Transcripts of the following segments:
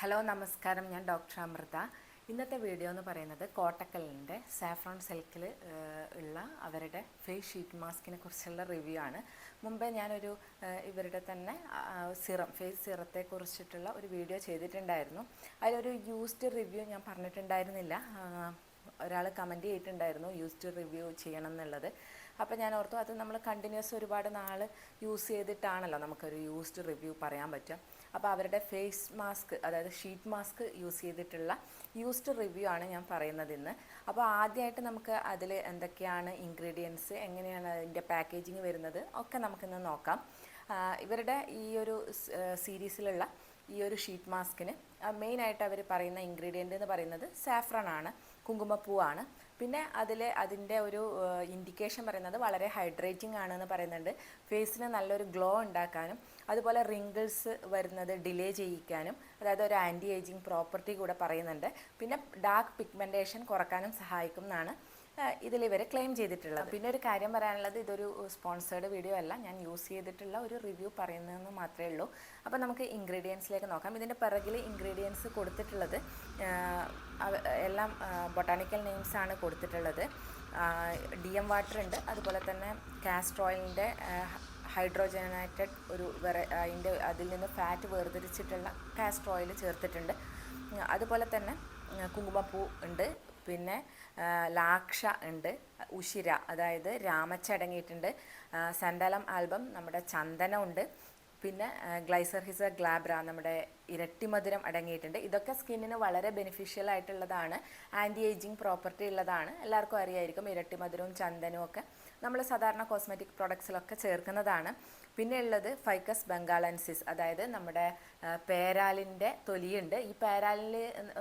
Hello നമസ്കാരം. ഞാൻ doctor Amrita. ഇന്നത്തെ വീഡിയോ എന്ന് പറയുന്നത് കോട്ടക്കലിന്റെ സാഫ്രോൺ സിൽക്കിൽ ഉള്ള അവരുടെ ഫേസ് ഷീറ്റ് മാസ്കിനെ കുറിച്ചുള്ള റിവ്യൂ ആണ്. മുമ്പേ ഞാനൊരു ഇവരുടെ തന്നെ സിറം ഫേസ് സിറത്തെ കുറിച്ചിട്ടുള്ള ഒരു വീഡിയോ ചെയ്തിട്ടുണ്ടായിരുന്നു. അതിലൊരു യൂസ്ഡ് റിവ്യൂ ഞാൻ പറഞ്ഞിട്ടുണ്ടായിരുന്നില്ല. ഒരാൾ കമന്റ് ചെയ്തിട്ടുണ്ടായിരുന്നു യൂസ്ഡ് റിവ്യൂ ചെയ്യണം എന്നുള്ളത്. അപ്പോൾ ഞാൻ ഓർത്തു അത് നമ്മൾ കണ്ടിന്യൂസ് ഒരുപാട് നാൾ യൂസ് ചെയ്തിട്ടാണല്ലോ നമുക്കൊരു യൂസ്ഡ് റിവ്യൂ പറയാൻ പറ്റുക. അപ്പോൾ അവരുടെ ഫേസ് മാസ്ക് അതായത് ഷീറ്റ് മാസ്ക് യൂസ് ചെയ്തിട്ടുള്ള യൂസ്ഡ് റിവ്യൂ ആണ് ഞാൻ പറയുന്നത് ഇന്ന്. അപ്പോൾ ആദ്യമായിട്ട് നമുക്ക് അതിൽ എന്തൊക്കെയാണ് ഇൻഗ്രീഡിയൻസ് എങ്ങനെയാണ് അതിന്റെ പാക്കേജിങ് വരുന്നത് ഒക്കെ നമുക്കിന്ന് നോക്കാം. ഇവരുടെ ഈ ഒരു സീരീസിലുള്ള ഈ ഒരു ഷീറ്റ് മാസ്കിന് മെയിനായിട്ട് അവർ പറയുന്ന ഇൻഗ്രീഡിയന്റ് എന്ന് പറയുന്നത് സാഫ്രൺ ആണ് കുങ്കുമപ്പൂവാണ്. പിന്നെ അതിൽ അതിന്റെ ഒരു ഇൻഡിക്കേഷൻ പറയുന്നത് വളരെ ഹൈഡ്രേറ്റിംഗ് ആണെന്ന് പറയുന്നുണ്ട്. ഫേസിന് നല്ലൊരു ഗ്ലോ ഉണ്ടാക്കാനും അതുപോലെ റിങ്കിൾസ് വരുന്നത് ഡിലേ ചെയ്യിക്കാനും അതായത് ഒരു ആന്റി ഏജിങ് പ്രോപ്പർട്ടി കൂടെ പറയുന്നുണ്ട്. പിന്നെ ഡാർക്ക് പിഗ്മെന്റേഷൻ കുറക്കാനും സഹായിക്കും എന്നാണ് ഇതിൽ ഇവർ ക്ലെയിം ചെയ്തിട്ടുള്ളത്. പിന്നെ ഒരു കാര്യം പറയാനുള്ളത് ഇതൊരു സ്പോൺസേർഡ് വീഡിയോ അല്ല. ഞാൻ യൂസ് ചെയ്തിട്ടുള്ള ഒരു റിവ്യൂ പറയുന്നതെന്ന് മാത്രമേ ഉള്ളൂ. അപ്പോൾ നമുക്ക് ഇൻഗ്രീഡിയൻസിലേക്ക് നോക്കാം. ഇതിന്റെ പിറകിൽ ഇൻഗ്രീഡിയൻസ് കൊടുത്തിട്ടുള്ളത് എല്ലാം ബൊട്ടാണിക്കൽ നെയിംസ് ആണ് കൊടുത്തിട്ടുള്ളത്. ഡി എം വാട്ടർ ഉണ്ട്. അതുപോലെ തന്നെ കാസ്റ്റർ ഓയിലിന്റെ ഹൈഡ്രോജനേറ്റഡ് ഒരു വെറ അതിന്റെ അതിൽ നിന്ന് ഫാറ്റ് വേർതിരിച്ചിട്ടുള്ള ഓയിൽ ചേർത്തിട്ടുണ്ട്. അതുപോലെ തന്നെ കുങ്കുമപ്പൂ ഉണ്ട്. പിന്നെ ലാക്ഷ ഉണ്ട് ഉഷിര അതായത് രാമച്ച അടങ്ങിയിട്ടുണ്ട് ആ, സണ്ടലം ആൽബം നമ്മുടെ ചന്ദനം ഉണ്ട്. പിന്നെ ഗ്ലൈസർഹിസ ഗ്ലാബ്ര നമ്മുടെ ഇരട്ടി മധുരം അടങ്ങിയിട്ടുണ്ട്. ഇതൊക്കെ സ്കിന്നിന് വളരെ ബെനിഫിഷ്യൽ ആയിട്ടുള്ളതാണ്. ആന്റി ഏജിങ് പ്രോപ്പർട്ടി ഉള്ളതാണ്. എല്ലാവർക്കും അറിയായിരിക്കും ഇരട്ടി മധുരവും ചന്ദനവും ഒക്കെ നമ്മൾ സാധാരണ കോസ്മെറ്റിക് പ്രൊഡക്ട്സിലൊക്കെ ചേർക്കുന്നതാണ്. പിന്നെ ഉള്ളത് ഫൈക്കസ് ബംഗാളൻസിസ് അതായത് നമ്മുടെ പേരാലിന്റെ തൊലിയുണ്ട്. ഈ പേരാലിൽ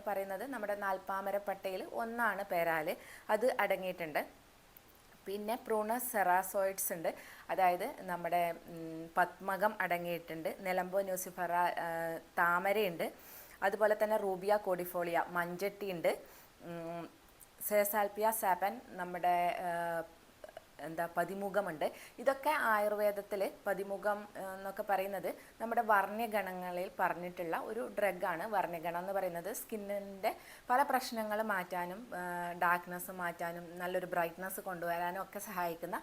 പറയുന്നത് നമ്മുടെ നാൽപ്പാമരപ്പട്ടയിൽ ഒന്നാണ് പേരാൽ അത് അടങ്ങിയിട്ടുണ്ട്. പിന്നെ പ്രൂണസ് സെറാസോയിഡ്സ് ഉണ്ട്. അതായത് നമ്മുടെ പത്മകം അടങ്ങിയിട്ടുണ്ട്. നിലമ്പോ ന്യൂസിഫറ താമരയുണ്ട്. അതുപോലെ തന്നെ റൂബിയ കോഡിഫോളിയ മഞ്ചട്ടി ഉണ്ട് സേസാൽപ്പിയ സാപ്പൻ നമ്മുടെ എന്താ പതിമുഖമുണ്ട്. ഇതൊക്കെ ആയുർവേദത്തിൽ പതിമുഖം എന്നൊക്കെ പറയുന്നത് നമ്മുടെ വർണ്യഗണങ്ങളിൽ പറഞ്ഞിട്ടുള്ള ഒരു ഡ്രഗാണ്. വർണ്യഗണം എന്ന് പറയുന്നത് സ്കിന്നിന്റെ പല പ്രശ്നങ്ങൾ മാറ്റാനും ഡാർക്ക്നെസ് മാറ്റാനും നല്ലൊരു ബ്രൈറ്റ്നസ് കൊണ്ടുവരാനും ഒക്കെ സഹായിക്കുന്ന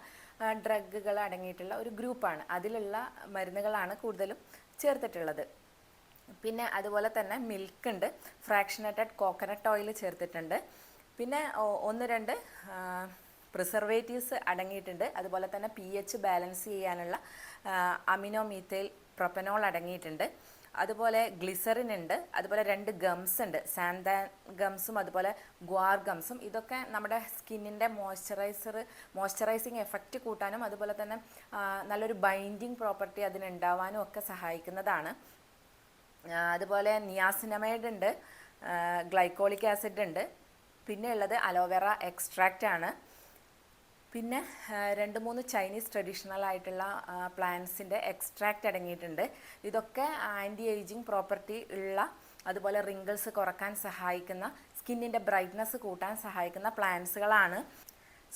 ഡ്രഗുകൾ അടങ്ങിയിട്ടുള്ള ഒരു ഗ്രൂപ്പാണ്. അതിലുള്ള മരുന്നുകളാണ് കൂടുതലും ചേർത്തിട്ടുള്ളത്. പിന്നെ അതുപോലെ തന്നെ മിൽക്ക് ഉണ്ട് ഫ്രാക്ഷനേറ്റഡ് കോക്കനട്ട് ഓയിൽ ചേർത്തിട്ടുണ്ട്. പിന്നെ ഒന്ന് രണ്ട് പ്രിസർവേറ്റീവ്സ് അടങ്ങിയിട്ടുണ്ട്. അതുപോലെ തന്നെ പി എച്ച് ബാലൻസ് ചെയ്യാനുള്ള അമിനോമീത്തേൽ പ്രൊപ്പനോൾ അടങ്ങിയിട്ടുണ്ട്. അതുപോലെ ഗ്ലിസറിൻ ഉണ്ട്. അതുപോലെ രണ്ട് ഗംസ് ഉണ്ട്. സാന്താൻ ഗംസും അതുപോലെ ഗ്വാർ ഗംസും ഇതൊക്കെ നമ്മുടെ സ്കിന്നിന്റെ മോയ്സ്ചറൈസർ മോയ്സ്ചറൈസിങ് എഫക്റ്റ് കൂട്ടാനും അതുപോലെ തന്നെ നല്ലൊരു ബൈൻഡിങ് പ്രോപ്പർട്ടി അതിനുണ്ടാവാനും ഒക്കെ സഹായിക്കുന്നതാണ്. അതുപോലെ നിയാസിനമൈഡ് ഉണ്ട്. ഗ്ലൈക്കോളിക് ആസിഡ് ഉണ്ട്. പിന്നെ ഉള്ളത് അലോവേറ എക്സ്ട്രാക്റ്റ് ആണ്. പിന്നെ രണ്ട് മൂന്ന് ചൈനീസ് ട്രഡീഷണൽ ആയിട്ടുള്ള പ്ലാന്റ്സിന്റെ എക്സ്ട്രാക്റ്റ് അടങ്ങിയിട്ടുണ്ട്. ഇതൊക്കെ ആന്റി ഏജിങ് പ്രോപ്പർട്ടി ഉള്ള അതുപോലെ റിങ്കിൾസ് കുറയ്ക്കാൻ സഹായിക്കുന്ന സ്കിന്നിന്റെ ബ്രൈറ്റ്നസ് കൂട്ടാൻ സഹായിക്കുന്ന പ്ലാന്റ്സുകളാണ്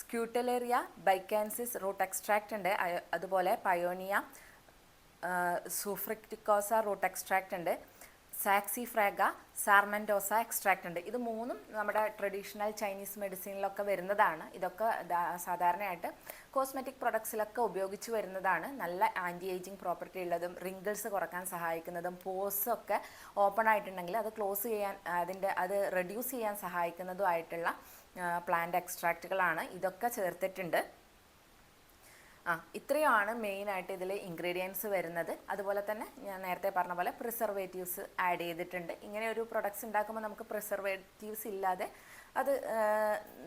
സ്ക്യൂട്ടലേറിയ ബൈക്കാൻസിസ് റൂട്ട് എക്സ്ട്രാക്റ്റ് ഉണ്ട്. അതുപോലെ പയോണിയ സൂഫ്രിക്റ്റിക്കോസ റൂട്ട് എക്സ്ട്രാക്റ്റ് ഉണ്ട്. സാക്സി ഫ്രാഗ സാർമൻഡോസ എക്സ്ട്രാക്റ്റ് ഉണ്ട്. ഇത് മൂന്നും നമ്മുടെ ട്രഡീഷണൽ ചൈനീസ് മെഡിസിനിലൊക്കെ വരുന്നതാണ്. ഇതൊക്കെ സാധാരണയായിട്ട് കോസ്മെറ്റിക് പ്രൊഡക്ട്സിലൊക്കെ ഉപയോഗിച്ച് വരുന്നതാണ്. നല്ല ആന്റി ഏജിങ് പ്രോപ്പർട്ടി ഉള്ളതും റിങ്കിൾസ് കുറയ്ക്കാൻ സഹായിക്കുന്നതും പോസ് ഒക്കെ ഓപ്പൺ ആയിട്ടുണ്ടെങ്കിൽ അത് ക്ലോസ് ചെയ്യാൻ അതിന്റെ അത് റെഡ്യൂസ് ചെയ്യാൻ സഹായിക്കുന്നതുമായിട്ടുള്ള പ്ലാന്റ് എക്സ്ട്രാക്റ്റുകളാണ്. ഇതൊക്കെ ചേർത്തിട്ടുണ്ട്. ആ ഇത്രയുമാണ് മെയിനായിട്ട് ഇതിൽ ഇൻഗ്രീഡിയൻസ് വരുന്നത്. അതുപോലെ തന്നെ ഞാൻ നേരത്തെ പറഞ്ഞ പോലെ പ്രിസർവേറ്റീവ്സ് ആഡ് ചെയ്തിട്ടുണ്ട്. ഇങ്ങനെ ഒരു പ്രൊഡക്ട്സ് ഉണ്ടാക്കുമ്പോൾ നമുക്ക് പ്രിസർവേറ്റീവ്സ് ഇല്ലാതെ അത്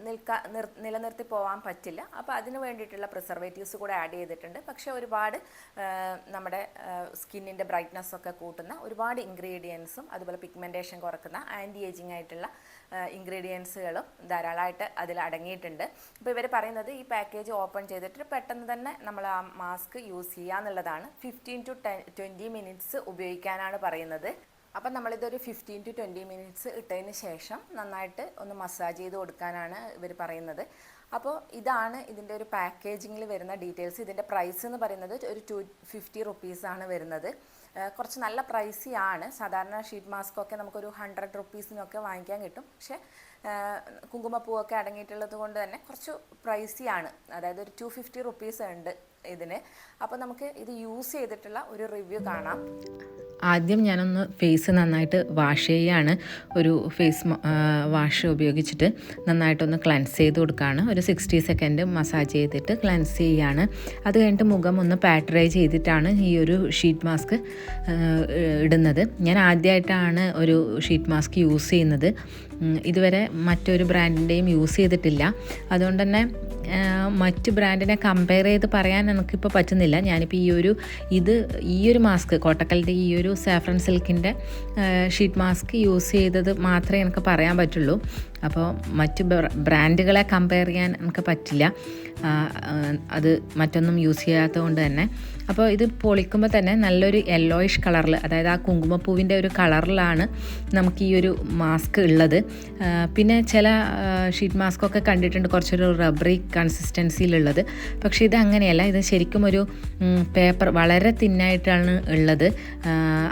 നിൽക്കാ നിർ നിലനിർത്തി പോകാൻ പറ്റില്ല. അപ്പോൾ അതിന് വേണ്ടിയിട്ടുള്ള പ്രിസർവേറ്റീവ്സ് കൂടെ ആഡ് ചെയ്തിട്ടുണ്ട്. പക്ഷേ ഒരുപാട് നമ്മുടെ സ്കിന്നിന്റെ ബ്രൈറ്റ്നസ് ഒക്കെ കൂട്ടുന്ന ഒരുപാട് ഇൻഗ്രീഡിയൻസും അതുപോലെ പിഗ്മെന്റേഷൻ കുറക്കുന്ന ആന്റി ഏജിങ് ആയിട്ടുള്ള ഇൻഗ്രീഡിയൻസുകളും ധാരാളമായിട്ട് അതിൽ അടങ്ങിയിട്ടുണ്ട്. അപ്പോൾ ഇവർ പറയുന്നത് ഈ പാക്കേജ് ഓപ്പൺ ചെയ്തിട്ട് പെട്ടെന്ന് തന്നെ നമ്മൾ ആ മാസ്ക് യൂസ് ചെയ്യുക എന്നുള്ളതാണ്. Fifteen to ten twenty minutes ഉപയോഗിക്കാനാണ് പറയുന്നത്. അപ്പം നമ്മളിതൊരു ഫിഫ്റ്റീൻ ടു ട്വന്റി മിനിറ്റ്സ് ഇട്ടതിന് ശേഷം നന്നായിട്ട് ഒന്ന് മസാജ് ചെയ്ത് കൊടുക്കാനാണ് ഇവർ പറയുന്നത്. അപ്പോൾ ഇതാണ് ഇതിന്റെ ഒരു പാക്കേജിങ്ങിൽ വരുന്ന ഡീറ്റെയിൽസ് ഇതിന്റെ പ്രൈസ് എന്ന് പറയുന്നത് ഒരു ടു ഫിഫ്റ്റി റുപ്പീസാണ് വരുന്നത്. കുറച്ച് നല്ല പ്രൈസി ആണ്. സാധാരണ ഷീറ്റ് മാസ്ക് ഒക്കെ നമുക്കൊരു ഹൺഡ്രഡ് റുപ്പീസിനൊക്കെ വാങ്ങിക്കാൻ കിട്ടും. പക്ഷേ കുങ്കുമപ്പൂവൊക്കെ അടങ്ങിയിട്ടുള്ളത് കൊണ്ട് തന്നെ കുറച്ച് പ്രൈസി ആണ്. അതായത് ഒരു ടു ഫിഫ്റ്റി റുപ്പീസ് ഉണ്ട്. ഇതിന്. അപ്പോൾ നമുക്ക് ഇത് യൂസ് ചെയ്തിട്ടുള്ള ഒരു റിവ്യൂ കാണാം. ആദ്യം ഞാനൊന്ന് ഫേസ് നന്നായിട്ട് വാഷ് ചെയ്യുകയാണ് ഒരു ഫേസ് വാഷ് ഉപയോഗിച്ചിട്ട് നന്നായിട്ടൊന്ന് ക്ലൻസ് ചെയ്ത് കൊടുക്കുകയാണ് ഒരു സിക്സ്റ്റി സെക്കൻഡ് മസാജ് ചെയ്തിട്ട് ക്ലൻസ് ചെയ്യുകയാണ് അത് കഴിഞ്ഞിട്ട് മുഖം ഒന്ന് പാറ്ററൈ ചെയ്തിട്ടാണ് ഈ ഒരു ഷീറ്റ് മാസ്ക് ഇടുന്നത്. ഞാൻ ആദ്യമായിട്ടാണ് ഒരു ഷീറ്റ് മാസ്ക് യൂസ് ചെയ്യുന്നത്. ഇതുവരെ മറ്റൊരു ബ്രാൻഡിന്റെയും യൂസ് ചെയ്തിട്ടില്ല. അതുകൊണ്ട് തന്നെ മറ്റ് ബ്രാൻഡിനെ കമ്പയർ ചെയ്ത് പറയാൻ എനിക്കിപ്പോൾ പറ്റുന്നില്ല. ഞാനിപ്പോൾ ഈ ഒരു ഇത് ഈ ഒരു മാസ്ക് കോട്ടക്കലിന്റെ ഈ ഒരു സാഫ്രൺ സിൽക്കിന്റെ ഷീറ്റ് മാസ്ക് യൂസ് ചെയ്തത് മാത്രമേ എനിക്ക് പറയാൻ പറ്റുള്ളൂ. അപ്പോൾ മറ്റ് ബ്രാൻഡുകളെ കമ്പയർ ചെയ്യാൻ നമുക്ക് പറ്റില്ല. അത് മറ്റൊന്നും യൂസ് ചെയ്യാത്തത് കൊണ്ട് തന്നെ. അപ്പോൾ ഇത് പൊളിക്കുമ്പോൾ തന്നെ നല്ലൊരു യെല്ലോയിഷ് കളറിൽ അതായത് ആ കുങ്കുമപ്പൂവിന്റെ ഒരു കളറിലാണ് നമുക്ക് ഈ ഒരു മാസ്ക് ഉള്ളത്. പിന്നെ ചില ഷീറ്റ് മാസ്ക് ഒക്കെ കണ്ടിട്ടുണ്ട് കുറച്ചൊരു റബ്ബറി കൺസിസ്റ്റൻസിയിലുള്ളത് പക്ഷേ ഇത് അങ്ങനെയല്ല ഇത് ശരിക്കും ഒരു പേപ്പർ വളരെ തിന്നായിട്ടാണ് ഉള്ളത്.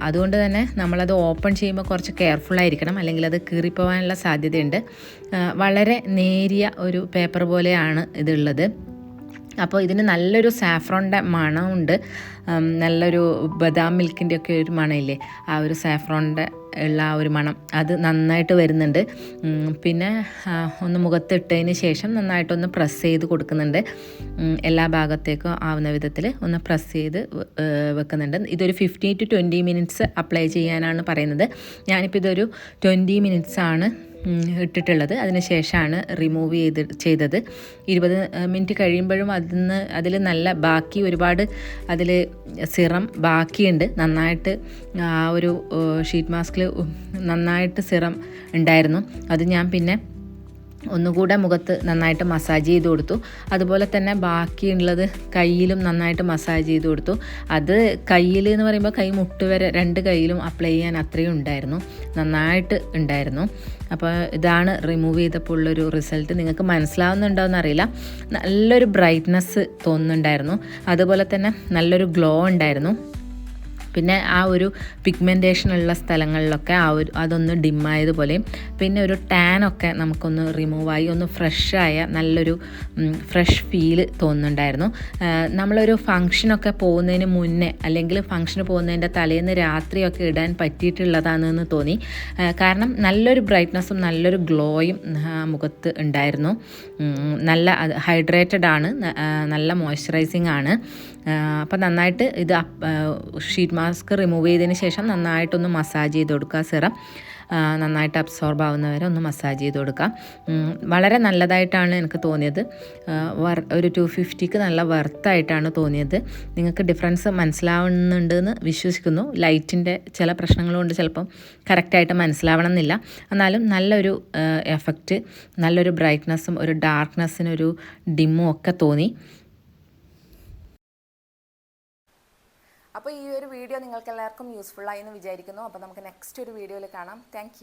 അതുകൊണ്ട് തന്നെ നമ്മളത് ഓപ്പൺ ചെയ്യുമ്പോൾ കുറച്ച് കെയർഫുള്ളായിരിക്കണം അല്ലെങ്കിൽ അത് കീറിപ്പോവാനുള്ള സാധ്യതയുണ്ട്. വളരെ നേരിയ ഒരു പേപ്പർ പോലെയാണ് ഇതുള്ളത്. അപ്പോൾ ഇതിന് നല്ലൊരു സാഫ്രോണിന്റെ മണമുണ്ട്. നല്ലൊരു ബദാം മിൽക്കിന്റെ ഒക്കെ ഒരു മണമില്ലേ? ആ ഒരു സാഫ്രോണിന്റെ ഉള്ള ആ ഒരു മണം അത് നന്നായിട്ട് വരുന്നുണ്ട്. പിന്നെ ഒന്ന് മുഖത്തിട്ടതിന് ശേഷം നന്നായിട്ടൊന്ന് പ്രസ് ചെയ്ത് കൊടുക്കുന്നുണ്ട്. എല്ലാ ഭാഗത്തേക്കും ആവുന്ന വിധത്തിൽ ഒന്ന് പ്രസ് ചെയ്ത് വെക്കുന്നുണ്ട്. ഇതൊരു fifty to twenty minutes apply ചെയ്യാനാണ് പറയുന്നത്. ഞാനിപ്പോൾ ഇതൊരു ട്വന്റി മിനിറ്റ്സാണ് ഇട്ടിട്ടുള്ളത്. അതിന് ശേഷമാണ് റിമൂവ് ചെയ്ത് ചെയ്തത്. ഇരുപത് മിനിറ്റ് കഴിയുമ്പോഴും അതിന്ന് അതിൽ നല്ല ബാക്കി ഒരുപാട് അതിൽ സിറം ബാക്കിയുണ്ട്. നന്നായിട്ട് ആ ഒരു ഷീറ്റ് മാസ്കിൽ നന്നായിട്ട് സിറം ഉണ്ടായിരുന്നു. അത് ഞാൻ പിന്നെ ഒന്നുകൂടെ മുഖത്ത് നന്നായിട്ട് മസാജ് ചെയ്ത് കൊടുത്തു. അതുപോലെ തന്നെ ബാക്കിയുള്ളത് കയ്യിലും നന്നായിട്ട് മസാജ് ചെയ്ത് കൊടുത്തു. അത് കയ്യിൽ എന്ന് പറയുമ്പോൾ കൈ മുട്ട് വരെ രണ്ട് കയ്യിലും അപ്ലൈ ചെയ്യാൻ അത്രയും ഉണ്ടായിരുന്നു. നന്നായിട്ട് ഉണ്ടായിരുന്നു. അപ്പോൾ ഇതാണ് റിമൂവ് ചെയ്തപ്പോൾ ഉള്ളൊരു റിസൾട്ട് നിങ്ങൾക്ക് മനസ്സിലാവുന്നുണ്ടോ എന്നറിയില്ല നല്ലൊരു ബ്രൈറ്റ്നസ് തോന്നുന്നുണ്ടായിരുന്നു. അതുപോലെ തന്നെ നല്ലൊരു ഗ്ലോ ഉണ്ടായിരുന്നു. പിന്നെ ആ ഒരു പിഗ്മെന്റേഷൻ ഉള്ള സ്ഥലങ്ങളിലൊക്കെ ആ ഒരു അതൊന്ന് ഡിമ്മായതുപോലെയും പിന്നെ ഒരു ടാൻ ഒക്കെ നമുക്കൊന്ന് റിമൂവായി ഒന്ന് ഫ്രഷായ നല്ലൊരു ഫ്രഷ് ഫീൽ തോന്നുന്നുണ്ടായിരുന്നു. നമ്മളൊരു ഫങ്ഷനൊക്കെ പോകുന്നതിന് മുന്നേ അല്ലെങ്കിൽ ഫങ്ഷന് പോകുന്നതിന്റെ തലേന്ന് രാത്രിയൊക്കെ ഇടാൻ പറ്റിയിട്ടുള്ളതാണെന്ന് തോന്നി. കാരണം നല്ലൊരു ബ്രൈറ്റ്നസ്സും നല്ലൊരു ഗ്ലോയും മുഖത്ത് ഉണ്ടായിരുന്നു. നല്ല ഹൈഡ്രേറ്റഡ് ആണ് നല്ല മോയ്സ്ചറൈസിങ് ആണ്. അപ്പോൾ നന്നായിട്ട് ഇത് ഷീറ്റ് മാസ്ക് റിമൂവ് ചെയ്തതിന് ശേഷം നന്നായിട്ടൊന്ന് മസാജ് ചെയ്ത് കൊടുക്കുക. സിറം നന്നായിട്ട് അബ്സോർബ് ആവുന്നവരെ ഒന്ന് മസാജ് ചെയ്ത് കൊടുക്കുക. വളരെ നല്ലതായിട്ടാണ് എനിക്ക് തോന്നിയത്. വർ ഒരു ടു ഫിഫ്റ്റിക്ക് നല്ല വർത്തായിട്ടാണ് തോന്നിയത്. നിങ്ങൾക്ക് ഡിഫറൻസ് മനസ്സിലാവുന്നുണ്ട് എന്ന് വിശ്വസിക്കുന്നു ലൈറ്റിന്റെ ചില പ്രശ്നങ്ങളുകൊണ്ട് ചിലപ്പം കറക്റ്റായിട്ട് മനസ്സിലാവണം എന്നില്ല എന്നാലും നല്ലൊരു എഫക്റ്റ് നല്ലൊരു ബ്രൈറ്റ്നസ്സും ഒരു ഡാർക്ക്നെസ്സിനൊരു ഡിമ്മും ഒക്കെ തോന്നി. അപ്പോൾ ഈ ഒരു വീഡിയോ നിങ്ങൾക്ക് എല്ലാവർക്കും യൂസ്ഫുൾ ആയി എന്ന് വിചാരിക്കുന്നു. അപ്പോൾ നമുക്ക് നെക്സ്റ്റ് ഒരു വീഡിയോയിൽ കാണാം. താങ്ക്